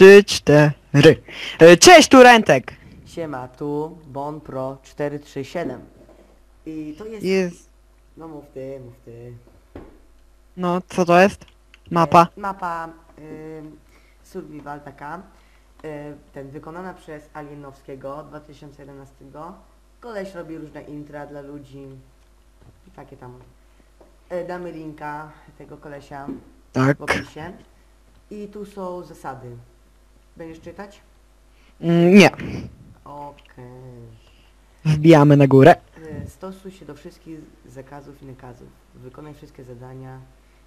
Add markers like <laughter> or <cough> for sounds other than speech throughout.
trzy, cztery. E, Cześć, tu Rentek. Siema, tu Bon Pro 437. I to jest... Jest. No mów ty, mów ty. No, co to jest? Mapa. E, mapa y, Survival taka. Y, ten wykonana przez Alienowskiego 2011. Koleś robi różne intra dla ludzi. I takie tam. E, damy linka tego kolesia Tak. w opisie. I tu są zasady. Będziesz czytać? Mm, Nie. Okej. Wbijamy na górę. E, Stosuj się do wszystkich zakazów i nakazów. Wykonaj wszystkie zadania.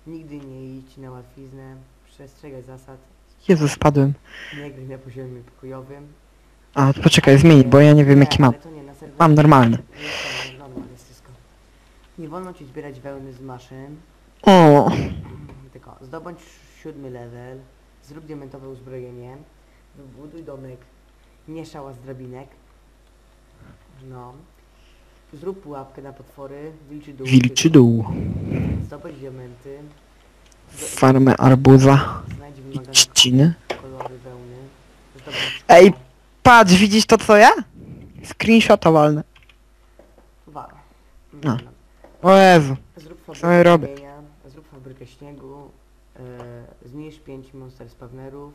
Nigdy nie idź na łatwiznę. Przestrzegaj zasad. Jezu, spadłem. Nie gry na poziomie pokojowym. A, poczekaj, zmień, bo ja nie wiem jaki mam. ale to nie, na serwerze. Mam normalny. Jest to, Normal jest wszystko. Nie wolno ci zbierać wełny z maszyn. O, Tylko zdobądź siódmy level. Zrób diamentowe uzbrojenie. Wybuduj domek. Nie szała z drabinek. No. Zrób pułapkę na potwory. Wilczy dół. wilczy dół. Zdobądź diamenty. Farmę arbuza. Znajdź wymagane Trzciny. kolory wełny. Zdobądź Ej. Patrz, widzisz to co ja? Screenshota walne. Wal. No. O Jezu. Zrób Co ja robię? kamienia, zrób fabrykę śniegu, e, zniszcz 5 monster spawnerów,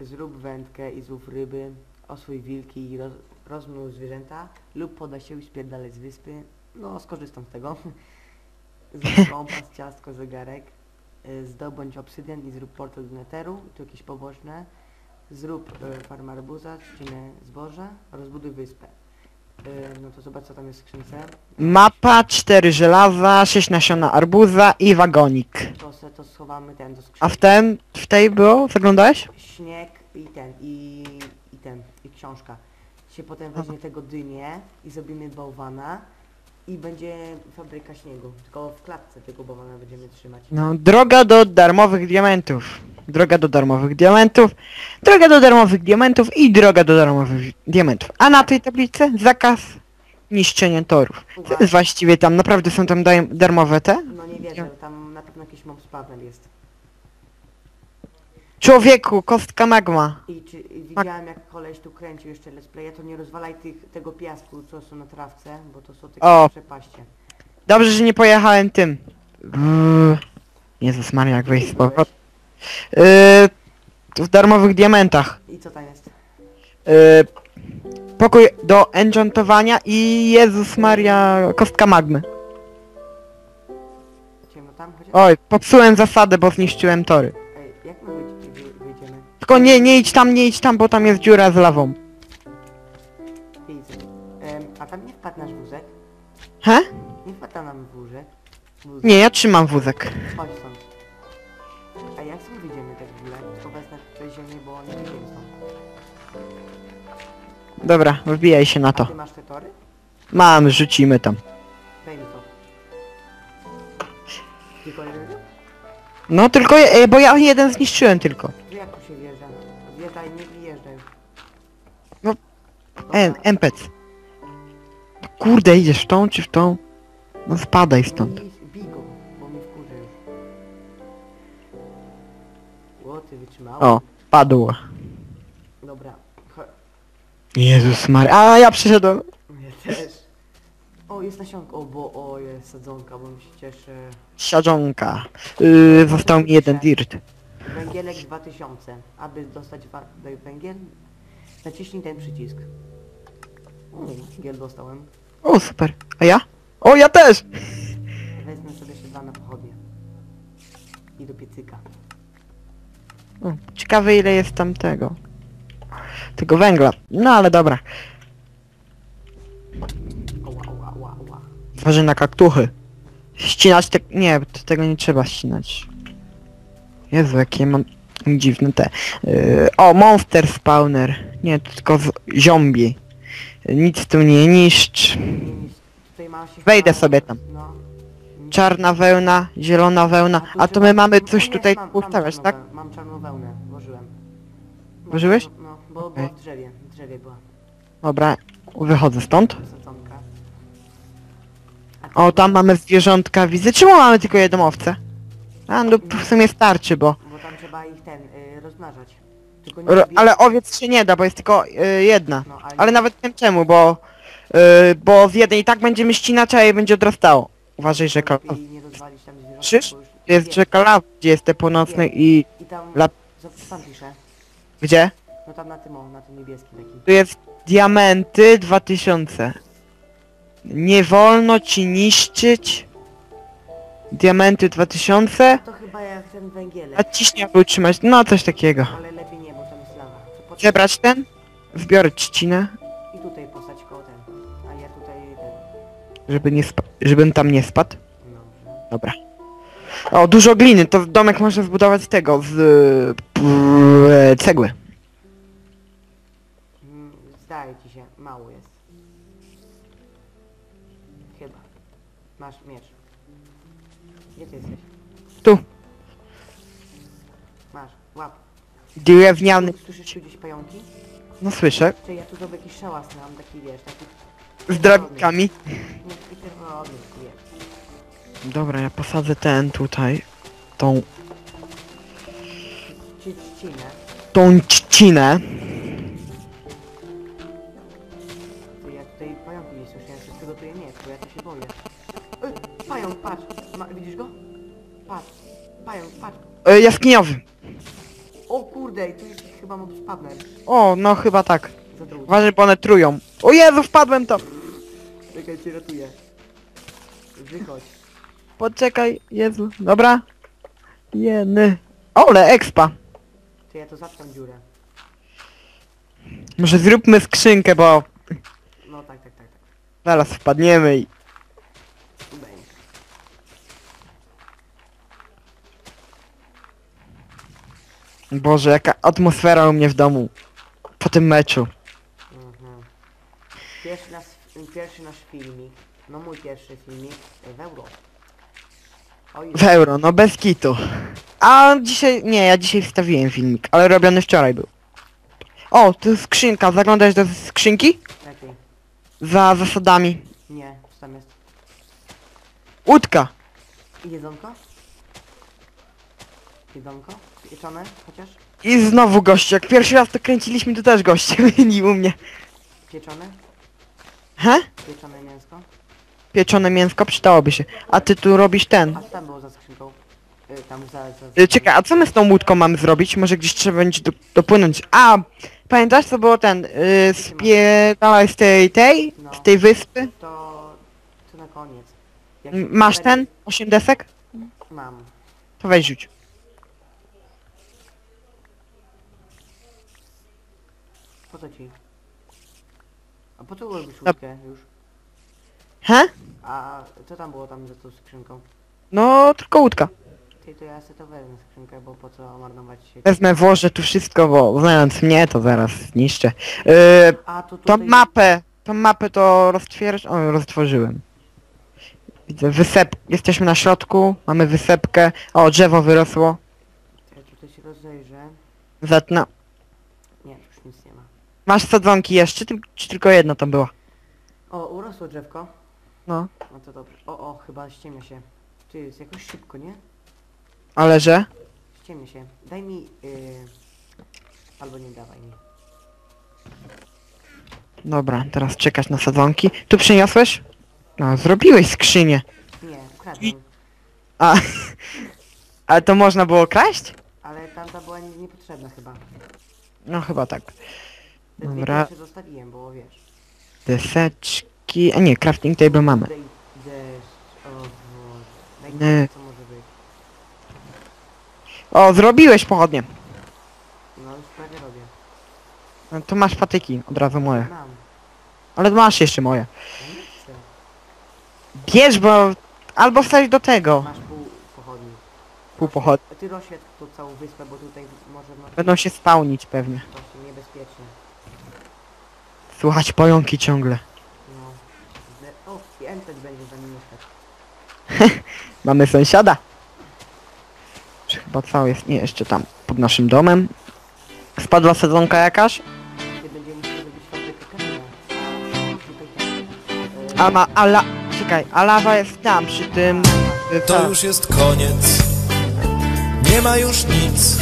zrób wędkę i złów ryby, oswój wilki i roz, rozmnóż zwierzęta lub podaj się i spierdalaj z wyspy. No, skorzystam z tego. <laughs> Zrób <laughs> kompas, ciastko, zegarek, e, zdobądź obsydian i zrób portal do neteru, tu jakieś poboczne. Zrób e, farmę arbuza, trzcinę zboża, rozbuduj wyspę. E, no to zobacz co tam jest w skrzynce. Mapa, cztery żelaza, sześć nasiona arbuza i wagonik. To to schowamy ten do skrzynki. A w tym, w tej było? Zaglądałeś? Śnieg i ten, i, i ten, i książka. Się potem weźmie tego dynię i zrobimy bałwana i będzie fabryka śniegu. Tylko w klatce tego bałwana będziemy trzymać. No, droga do darmowych diamentów. Droga do darmowych diamentów. Droga do darmowych diamentów i droga do darmowych diamentów. A na tej tablicy zakaz niszczenia torów. Co jest właściwie tam? Naprawdę są tam daj- darmowe te? No nie wierzę, tam jakiś mob spawner jest. Człowieku, kostka magma. I czy i widziałem jak koleś tu kręcił jeszcze let's playa, to nie rozwalaj tych, tego piasku, co są na trawce, bo to są takie O. przepaście. Dobrze, że nie pojechałem tym. Brrr. Jezus Maria, jak wejść z powrotem. Yy, w darmowych diamentach. I co tam jest? Yy, pokój do enchantowania i Jezus Maria, kostka magmy. Oj, popsułem zasadę, bo zniszczyłem tory. Ej, jak my wyjdzie- wy- wyjdziemy? Tylko nie, nie idź tam, nie idź tam, bo tam jest dziura z lawą. Widzę. Em, a tam nie wpadł nasz wózek? He? Nie nam wózek? wózek. Nie, ja trzymam wózek. Chodź stąd. A jak stąd wyjdziemy tak w ogóle? Tylko wezmę tutaj ziemię, bo nie wyjdziemy stąd. Dobra, wbijaj się na A to. ty masz te tory? Mam, rzucimy tam. No tylko, je- e, bo ja jeden zniszczyłem tylko. Ty jak tu się wjeżdża? Wjeżdżaj, nie wyjeżdżaj. No. En, empec. Kurde, idziesz w tą czy w tą? No spadaj stąd. No i bij go, bo mi wkurzy już. Ło, ty wytrzymałeś? O, padło. Dobra. Cho- Jezus Maria. A ja przyszedłem. Ja też. O, jest nasionko. O, bo, o, jest sadzonka, bo mi się cieszę. Siadzonka. Yy, został mi jeden dirt. Węgielek 2000. Aby dostać wa- wę- węgiel, naciśnij ten przycisk. O, węgiel dostałem. O, super. A ja? O, ja też! Wezmę sobie jeszcze dwa na pochodnie. I do piecyka. O, ciekawe ile jest tam tego. Tego węgla. No ale dobra. Oła. Tworzy na kaktuchy. Ścinać te... Nie, tego nie trzeba ścinać. Jezu, jakie mam dziwne te... Yy, o, monster spawner. Nie, to tylko z... zombie. Nic tu nie niszcz. Nie, nie, tutaj ma się Wejdę chyba- sobie tam. No. Czarna wełna, zielona wełna. tu A to my mamy no coś tutaj ustawiać, tak? Mam czarną wełnę, włożyłem. Mam Włożyłeś? czarną- No, bo Okej. była w drzewie, w drzewie była Dobra, wychodzę stąd. O, tam mamy zwierzątka, widzę. Czemu mamy tylko jedną owcę? A, no w sumie starczy, bo... Bo tam trzeba ich ten, y, rozmnażać. Tylko nie R- lubię- ale owiec się nie da, bo jest tylko y, jedna. No, ale, Ale nawet wiem czemu, bo... Y, bo z jednej i tak będziemy ścinać, a jej będzie odrastało. Uważaj, rzeka... lepiej nie rozwalić tam zwierząt, Krzyż? bo już Jest rzeka law, gdzie jest te północne i... I tam... Tam pisze? Gdzie? No tam na tym, o, na tym niebieskim taki. Tu jest diamenty 2000. Nie wolno ci niszczyć diamenty 2000, To chyba jak ten węgielek. a ciśnie aby utrzymać, no coś takiego. Ale lepiej nie, bo tam jest lawa. To po- Zebrać ten, zbiorę trzcinę, I tutaj postać koło ten. A ja tutaj ten. żeby nie spa- żebym tam nie spadł. Dobrze. Dobra. O, dużo gliny, to domek można zbudować z tego, z e, cegły. Mm, Zdaje ci się, mało jest. Chyba. Masz miecz. Gdzie ty jesteś? Tu, Masz, łap. drewniany, Słyszysz tu gdzieś pająki? no słyszę, Czy ja tu zrobię jakiś szałas, mam taki wiesz, taki... z. Nie, taki wiesz. Dobra, ja posadzę ten tutaj, tą, tą trzcinę. E, jaskiniowy. O kurde, i tu jest chyba mob spawner. O, no chyba tak. Za drugim. Uważaj, bo one trują. O Jezu, wpadłem to! Czekaj, cię ratuję. Wychodź. Poczekaj, Jezu. Dobra. Jeny. Ole, expa. To ja to zatkam dziurę. Może zróbmy skrzynkę, bo No tak, tak, tak, tak. zaraz wpadniemy i... Udaje mi się. Boże, jaka atmosfera u mnie w domu. Po tym meczu. Mhm. Pierwszy, nas, pierwszy nasz filmik, no mój pierwszy filmik e, w euro. Oj, W euro, no bez kitu. A dzisiaj... Nie, ja dzisiaj wstawiłem filmik, ale robiony wczoraj był. O, to jest skrzynka. Zaglądasz do skrzynki? lepiej. Za zasadami. Nie, co tam jest? Łódka. I jedzonko? Jedzonko? Pieczone chociaż? I znowu goście. Jak pierwszy raz to kręciliśmy, to też goście <laughs> byli u mnie. Pieczone? He? Pieczone mięsko? Pieczone mięsko przydałoby się. A ty tu robisz ten. A co tam było za skrzynką? Y, tam za... za Y, Czekaj, a co my z tą łódką mamy zrobić? Może gdzieś trzeba będzie do, dopłynąć. A! Pamiętasz co było ten? Yy, spierdalaj z tej, tej? No. Z tej wyspy? To... To na koniec. Jak Masz ten? 8 desek? Mam. To weź rzuć. Co ci? A po co robisz No. łódkę już? He? A co tam było tam za tą skrzynką? No, tylko łódka. Ty to ja sobie to wezmę skrzynkę, bo po co marnować się... Wezmę, włożę tu wszystko, bo znając mnie, to zaraz zniszczę. Yy, A to tą tutaj... mapę, tą mapę to roztwierasz? O, roztworzyłem. Widzę wysep... Jesteśmy na środku, mamy wysepkę. O, drzewo wyrosło. Ja tutaj się rozejrzę. Zetnę. Nie, tu już nic nie ma. Masz sadzonki jeszcze, czy, czy tylko jedna tam była? O, urosło drzewko. No. No to dobrze. O, o, chyba ściemnia się. Ty, jest jakoś szybko, nie? Ale że? Ściemnia się. Daj mi... Yy... Albo nie dawaj mi. Dobra, teraz czekać na sadzonki. Tu przyniosłeś? No, zrobiłeś skrzynię. Nie, ukradłem. A, <laughs> ale to można było kraść? Ale tamta była nie- niepotrzebna chyba. No chyba tak. Te dwie Dobra. pierwsze zostawiłem, bo wiesz. Deseczki... A nie, crafting table mamy. Dej, deszcz, o Boże. Nie. Najgorsze co może być. O, zrobiłeś pochodnie. No już prawie robię. No, to masz patyki, od razu moje. Mam. Ale masz jeszcze moje. Ja nie chcę. Bierz, bo... Albo wstać do tego. Masz pół pochodni. Pół pochodni. Ty rozświetl tu całą wyspę, bo tutaj może Będą się spałnić pewnie. właśnie niebezpiecznie. Słuchać pająki ciągle. No. O, i będzie za nim. <laughs> Mamy sąsiada. Czy chyba cały jest... Nie, jeszcze tam, pod naszym domem. Spadła sezonka jakaś? Ty zrobić fabrykę. A tutaj ten... A ma... A la... Czekaj, a lawa jest tam, przy tym... y, To już jest koniec. Nie ma już nic.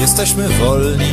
Jesteśmy wolni,